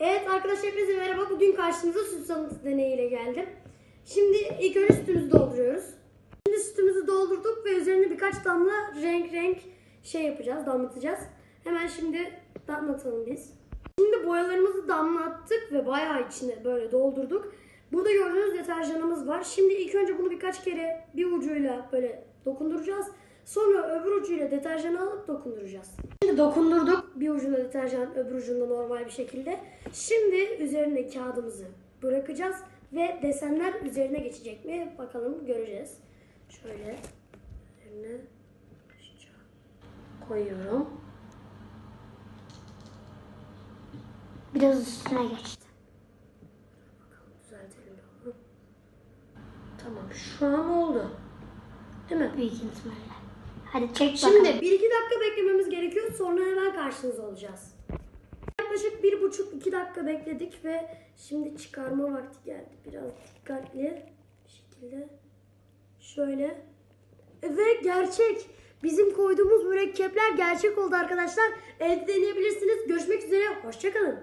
Evet arkadaşlar hepinize merhaba. Bugün karşınıza süt salatası deneyiyle geldim. Şimdi ilk önce sütümüzü dolduruyoruz. Şimdi sütümüzü doldurduk ve üzerine birkaç damla renk renk şey yapacağız, damlatacağız. Hemen şimdi damlatalım biz. Şimdi boyalarımızı damlattık ve bayağı içine böyle doldurduk. Burada gördüğünüz deterjanımız var. Şimdi ilk önce bunu birkaç kere bir ucuyla böyle dokunduracağız. Sonra öbür ucuyla deterjanı alıp dokunduracağız. Dokundurduk. Bir ucunda deterjan, öbür ucunda normal bir şekilde. Şimdi üzerine kağıdımızı bırakacağız ve desenler üzerine geçecek mi? Bakalım göreceğiz. Şöyle üzerine koyuyorum. Biraz üstüne geçti. Bakalım düzeltelim bunu. Tamam şu an oldu. Değil mi? Büyük ihtimalle. Hadi çek bakalım. Şimdi 1-2 dakika beklememiz gerekiyor. Sonra hemen karşınızda olacağız. Yaklaşık 1,5-2 dakika bekledik ve şimdi çıkarma vakti geldi. Biraz dikkatli bir şekilde. Şöyle. Ve gerçek. Bizim koyduğumuz mürekkepler gerçek oldu arkadaşlar. Evde deneyebilirsiniz. Görüşmek üzere. Hoşçakalın.